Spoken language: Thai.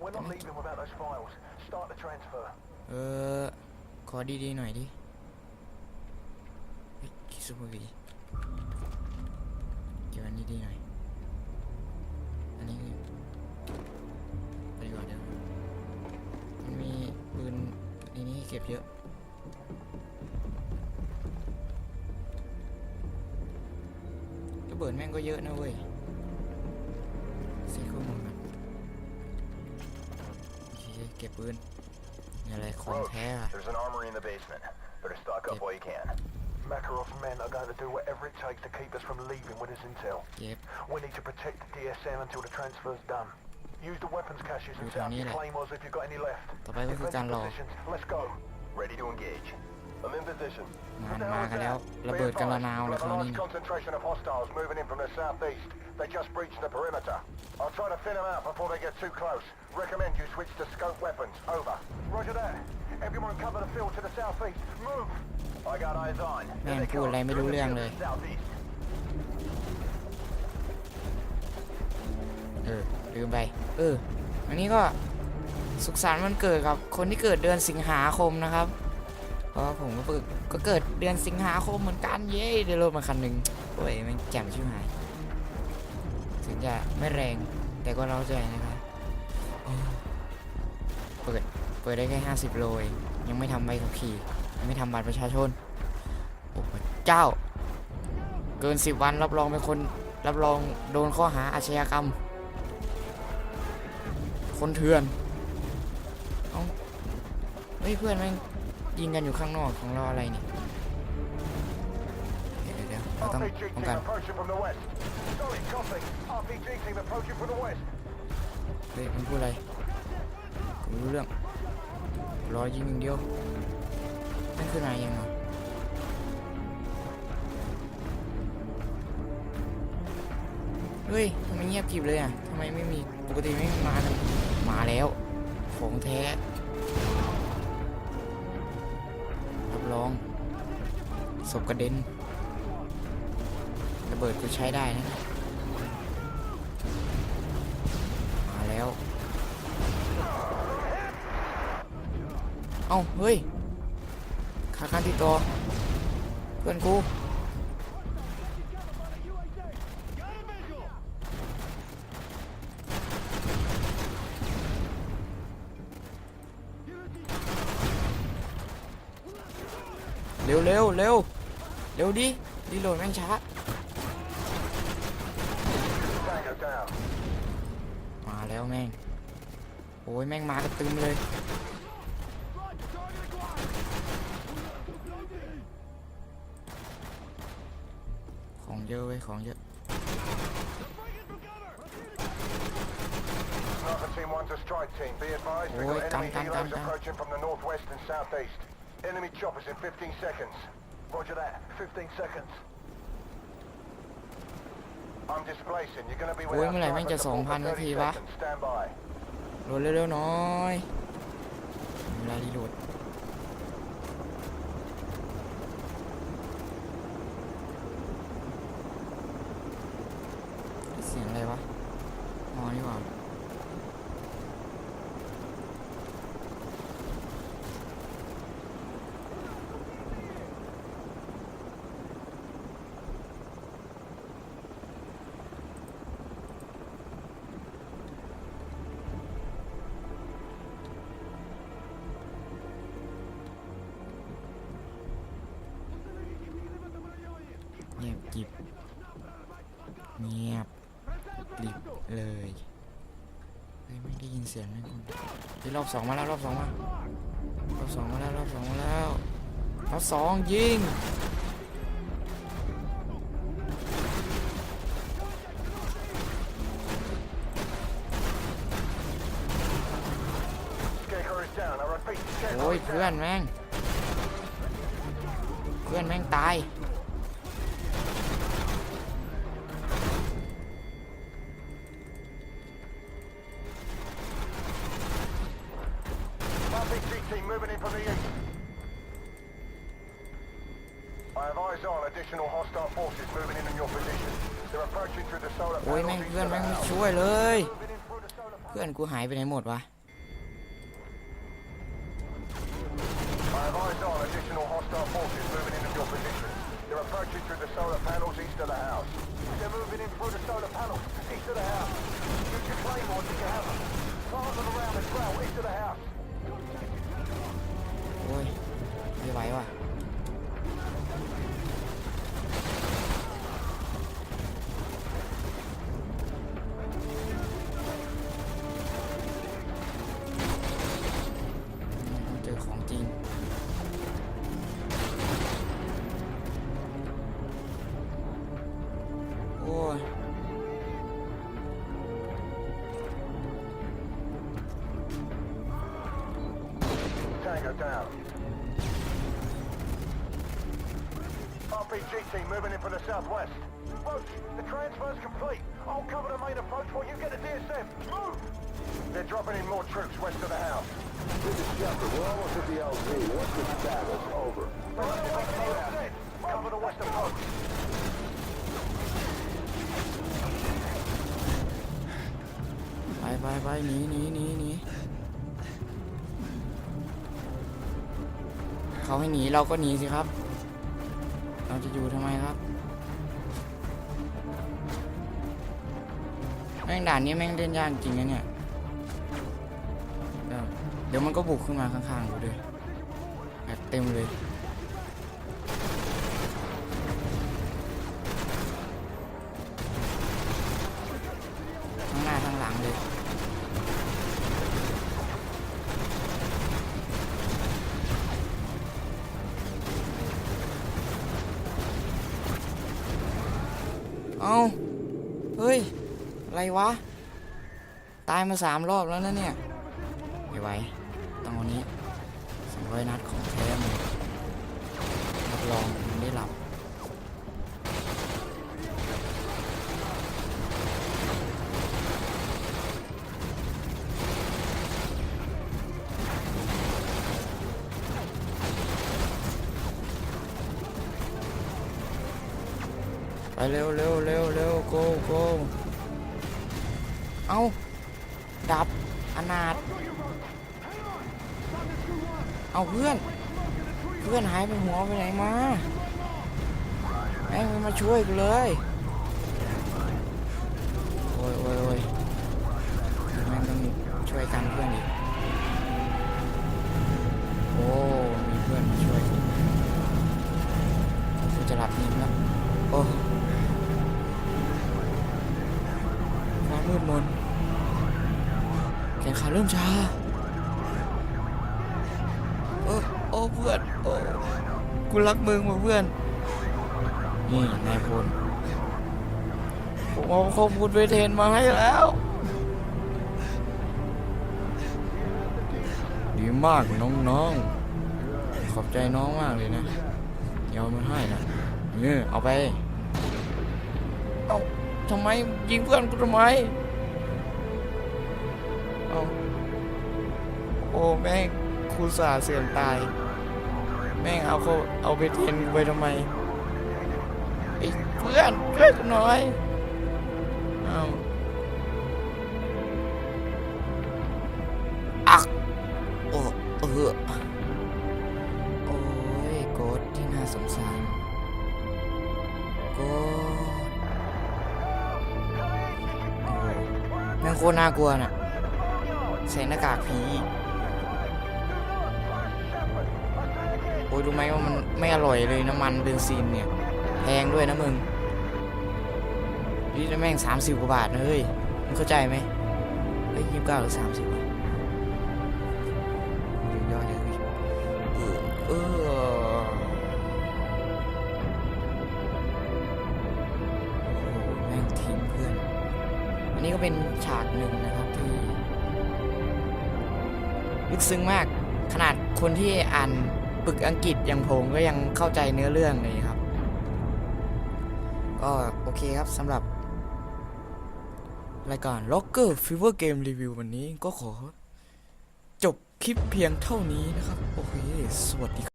We're not leaving without those files. Start the transfer. เออ ขอดีๆหน่อยดิเฮ้ยคิดซูเปอร์วีเก็บอันนี้ดีหน่อย อันนี้คือไปดีกว่าเดี๋ยวมันมีปืนอันนี้ให้เก็บเยอะ ระเบิดแม่งก็เยอะนะเว้ยใส่ข้อมูลก่อนโอเค เก็บปืนนี่อะไรของ Roach, แท้อะ there's an armory in the basement. Better stock up Yep. while you can. Makarov's men are going to do whatever it takes to keep us from leaving with this intel. เก็บ We need to protect the DSM until the transfer's done. Use the weapons caches and Good set up idea. your claymores if you've got any left. ต่อไปก็คือการ Defend รอ your positions. Let's go. Ready to engage. I'm in position. งานมากันแล้วระเบิดกันละนาวเลย We'll ค have ราว a นี้ large นะ concentration of hostiles moving in from the southeast. They just breached the perimeter. I'll try to thin them out before they get too close. Recommend you switch to scope weapons. Over. Roger that. Everyone cover the field to the southeast. Move! I got eyes on. Here แม่ง they พูด come. อะไรไม่รู้เรื่องเลย Southeast. เออลืมไป เออ อันนี้ก็สุขสันต์วันเกิดกับคนที่เกิดเดือนสิงหาคมนะครับ เพราะผมก็เกิดก็เกิดเดือนสิงหาคมเหมือนกันเย้ได้รถมาคันหนึ่งโอ้ยมันแจ่มชิบหายถึงจะไม่แรงแต่ก็เร้าใจนะครับเปิดเปิดได้แค่50โลเองยังไม่ทำใบขับขี่ยังไม่ทำบัตรประชาชนโอ้เจ้า เกิน10วันรับรองเป็นคนรับรองโดนข้อหาอาชญากรรม คนเถื่อนเอ้าเฮ้ยเพื่อนแม่ง ยิงกันอยู่ข้างนอกของเราอะไรเนี่ยเดี๋ยวเดี๋ยวเราต้อง RPG ป้อง team กัน approaching from the west. Sorry, copy. RPG team approaching from the west. เฮ้ยมันพูดอะไรกูไม่รู้เรื่องรอยิงอย่างเดียวนั่นคือนายยังเหรอเฮ้ยทำไมเงียบกริบเลยอะทำไมไม่มีปกติไม่มากันมาแล้ว ของแท้ ศพกระเด็นระเบิดกูใช้ได้นะ มาแล้ว เอ้า เฮ้ยขาคันที่ตัวเพื่อนกูเร็วเร็วเร็ว เร็วดิรีโหลดแม่งช้า Tango down. มาแล้วแม่ง โอ้ยแม่งมากันตึมเลย ของเยอะเว้ยของเยอะ Sniper team one's a strike team. Be advised, we've Oi, got come, enemy come, helos come, come. approaching from the northwest and southeast. Enemy choppers in 15 seconds. Roger that. 15 seconds. I'm displacing. You're going to be Oi, without เมื่อไหร่แม่ง sniper จะ support for 2,000นาที30วะ seconds. Stand by. โหลดเร็วๆหน่อยเวลารีโหลดเสียงอะไรวะอ๋อนี่หว่า ยินเสียงนะคุณเฮ้ยรอบสองมาแล้วรอบสองมารอบสองมาแล้วรอบสองมาแล้วรอบสองยิงโอ้ยเพื่อนแม่ง เพื่อนแม่งตาย โอ้ย panels แม่ง east เพื่อน of แม่ง the ไม่ house. ช่วยเลย Moving in through the solar เพื่อนกูหายไปไหนหมดวะ RPG team moving in from the southwest. Roach, the transfer's complete. I'll cover the main approach while you get the DSM. Move! They're dropping in more troops west of the house. This is Shepard. We're almost at the LZ. What's the status? Over. They're on their way to the LZ. Cover the west approach. ไปไปไปหนีหนีหนีหนีเขาให้หนีเราก็หนีสิครับ เรา จะอยู่ทำไมครับแม่งด่านนี้แม่งเล่นยากจริงนะเนี่ย เดี๋ยวมันก็บุกขึ้นมาข้างๆกูด้วยแบบเต็มเลย เอาเฮ้ย อะไรวะ ตายมาสามรอบแล้วนะเนี่ย ไม่ไหวต้องวันนี้สองร้อยนัดของแท้มันรับรองได้หลับ ไปเร็วเร็วเร็วเร็วโกโกเอาดับอนาถเอาเพื่อน เพื่อนหายไปหัวไปไหนมาแม่งไม่มาช่วยกูเลย แขนขาเริ่มชาโอ้โอ้เพื่อนโอ้กูรักมึงว่ะเพื่อน นี่นายพลผมเอาข้อมูลไปเทนมาให้แล้ว ดีมากน้องๆ ขอบใจน้องมากเลยนะเดี๋ยวเอามาให้นะเนี่เอาไป เอาทำไมยิงเพื่อนกูทำไม เอาโอ้แม่งครูสาเสื่อมตาย แม่งเอาเขาเอาไปเทนไปทำไมไอ้เพื่อนช่วยกูหน่อยเอาอักโอ้เออโอ้ยโกดที่น่าสงสารโกดแม่งโคตรน่ากลัวน่ะ ใส่หน้ากากผีโอ้ยรู้ไหมว่ามันไม่อร่อยเลยน้ำมันเบนซินเนี่ย แพงด้วยนะมึงนี่แม่งสามสิบกว่าบาทนะเฮ้ยมึงเข้าใจไหมเฮ้ยยี่สิบเก้าหรือสามสิบยอดเลยเออแม่งทิ้งเพื่อน อันนี้ก็เป็นฉากหนึ่งนะครับ ลึกซึ้งมาก ขนาดคนที่อ่านปึกอังกฤษอย่างผมก็ยังเข้าใจเนื้อเรื่องเลยครับ ก็โอเคครับสำหรับ รายการ Locker Fever Game Review วันนี้ก็ขอ จบคลิปเพียงเท่านี้นะครับ โอเค สวัสดีครับ